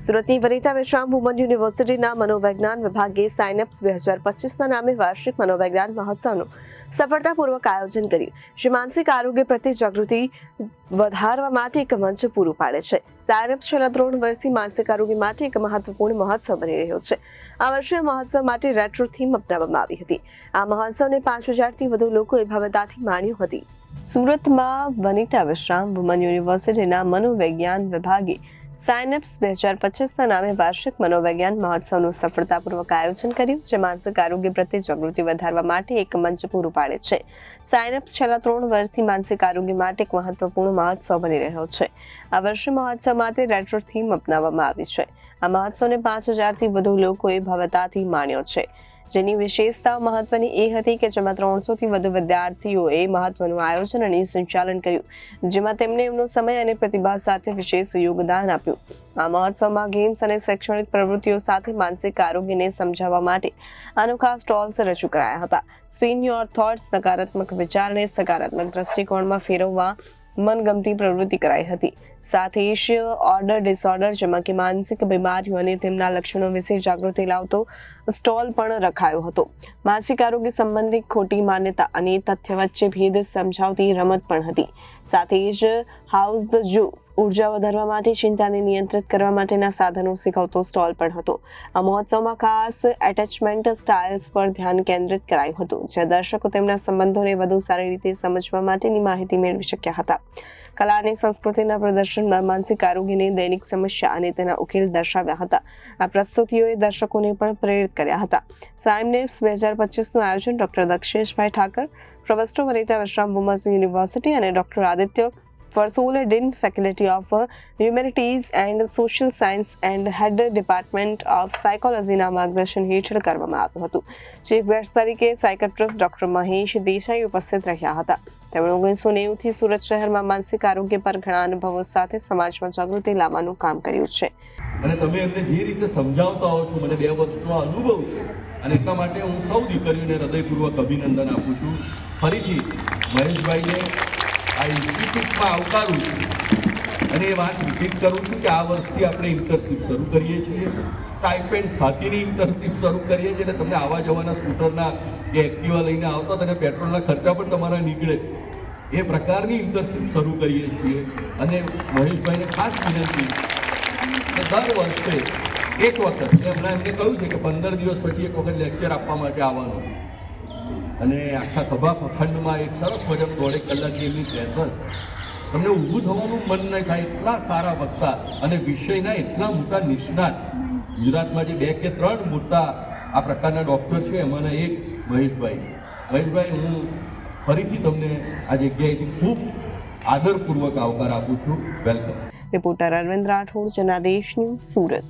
સુરતની વનિતા વિશ્રામ વુમન યુનિવર્સિટીના મનોવિજ્ઞાન વિભાગે સાયનેપ્સ બે હજાર પચીસના નામે વાર્ષિક મનોવિજ્ઞાન મહોત્સવનું સફળતાપૂર્વક આયોજન કર્યું. જે માનસિક આરોગ્ય પ્રત્યે જાગૃતિ વધારવા માટે એક મંચ પૂરું પાડે છે. સાયનેપ્સ છેલ્લા ત્રણ વર્ષથી માનસિક આરોગ્ય માટે એક મહત્વપૂર્ણ મહોત્સવ બની રહ્યો છે. આ વર્ષે મહોત્સવ માટે રેટ્રો થીમ અપનાવવામાં આવી હતી. આ મહોત્સવને પાંચ હજારથી વધુ લોકોએ ભવ્યતાથી માણ્યું હતી. સુરતમાં વનિતા વિશ્રામ વુમન યુનિવર્સિટીના મનોવિજ્ઞાન વિભાગે સાયનેપ્સ બે હજાર પચીસના નામે વાર્ષિક મનોવિજ્ઞાન મહોત્સવનું સફળતાપૂર્વક આયોજન કર્યું, જે માનસિક આરોગ્ય પ્રત્યે જાગૃતિ વધારવા માટે એક મંચ પૂરું પાડે છે. સાયનેપ્સ છેલ્લા ત્રણ વર્ષથી માનસિક આરોગ્ય માટે એક મહત્વપૂર્ણ મહોત્સવ બની રહ્યો છે. આ વર્ષે મહોત્સવ માટે રેટ્રો થીમ અપનાવવામાં આવી છે. આ મહોત્સવને પાંચ હજારથી વધુ લોકોએ ભવ્યતાથી માણ્યો છે. જેની વિશેષતા મહત્વની એ હતી કે જેમાં ત્રણસોથી વધુ વિદ્યાર્થીઓએ મહત્વનું આયોજન અને સંચાલન કર્યું, જેમાં તેમણે એમનો સમય અને પ્રતિભા સાથે વિશેષ યોગદાન આપ્યું. આ મહોત્સવમાં ગેમ્સ અને શૈક્ષણિક પ્રવૃત્તિઓ સાથે માનસિક આરોગ્યને સમજાવવા માટે અનોખા સ્ટોલ્સ રજૂ કરાયા હતા. સ્પિન યોર થોટ્સ સકારાત્મક વિચારને સકારાત્મક દ્રષ્ટિકોણમાં ફેરવવા મનગમતી પ્રવૃત્તિ કરાઈ હતી. સાથે જ ઓર્ડર ડિસઓર્ડર જેમાં કે માનસિક બીમારીઓ અને તેમના લક્ષણો વિશે જાગૃતિ લાવતો સ્ટોલ પણ રખાયો હતો. માનસિક આરોગ્ય સંબંધિત ખોટી માન્યતા અને તથ્ય વચ્ચે ભેદ સમજાવતી રમત પણ હતી. સાથે જ હાઉસ ધ જ્યુસ ઊર્જા વધારવા માટે ચિંતાને નિયંત્રિત કરવા માટેના સાધનો શીખવતો સ્ટોલ પણ હતો. આ મહોત્સવમાં ખાસ એટેચમેન્ટ સ્ટાઇલ્સ પર ધ્યાન કેન્દ્રિત કરાયું હતું, જ્યાં દર્શકો તેમના સંબંધોને વધુ સારી રીતે સમજવા માટેની માહિતી મેળવી શક્યા હતા. કલા અને સંસ્કૃતિના પ્રદર્શનમાં માનસિક આરોગ્યની દૈનિક સમસ્યા અને તેના ઉકેલ દર્શાવ્યા હતા. આ પ્રસ્તુતિઓએ દર્શકોને પણ પ્રેરિત કર્યા હતા. સાયમનેપ્સ બે હજાર પચીસનું આયોજન doctor Daksheshbhai Thakar professor Vanita Vishram women's university અને doctor Aditya Farsole dean faculty of humanities and social science and head department of સાયકોલોજીના માર્ગદર્શન હેઠળ કરવામાં આવ્યું હતું. ચીફ ગેસ્ટ તરીકે સાયકેટ્રિસ્ટ ડોક્ટર મહેશ દેસાઈ ઉપસ્થિત રહ્યા હતા. તેમણે ઓગણીસો નેવુંથી સુરત શહેરમાં માનસિક આરોગ્ય પર ઘણા અનુભવો સાથે સમાજમાં જાગૃતિ લાવવાનું કામ કર્યું છે. અને તમે એમને જે રીતે સમજાવતા હો છો, મને બે વર્ષનો અનુભવ છે. અને એટલા માટે હું સૌ દીકરીઓને હૃદયપૂર્વક અભિનંદન આપું છું. ફરીથી મહેશભાઈને આ ઇન્સ્ટિટ્યૂટમાં આવકારું છું. અને એ વાત રિપીટ કરું છું કે આ વર્ષથી આપણે ઇન્ટર્નશીપ શરૂ કરીએ છીએ. સ્ટાઇપેન્ડ સાથેની ઇન્ટર્નશીપ શરૂ કરીએ છીએ અને તમને આવવા જવાના સ્કૂટરના કે એક્ટિવા લઈને આવતા તને પેટ્રોલના ખર્ચા પણ તમારા નીકળે. એ પ્રકારની ઇન્ટર્નશીપ શરૂ કરીએ છીએ. અને મહેશભાઈને ખાસ વિનંતી કે દર વર્ષે એક વખત હમણાં એમને કહ્યું છે કે પંદર દિવસ પછી એક વખત લેક્ચર આપવા માટે આવવાનું. અને આખા સભા ખંડમાં એક સરસ મજાનું દોઢેક કલાકની એમની સેશન તમને ઊભું થવાનું મન નહીં થાય એટલા સારા વક્તા અને વિષયના એટલા મોટા નિષ્ણાત. ગુજરાતમાં જે બે કે ત્રણ મોટા આ પ્રકારના ડૉક્ટર છે, એમાંના એક મહેશભાઈ મહેશભાઈ, હું ફરીથી તમને આ જગ્યાએથી ખૂબ આદરપૂર્વક આવકાર આપું છું. Welcome reporter Arvind Rathod Janadesh news Surat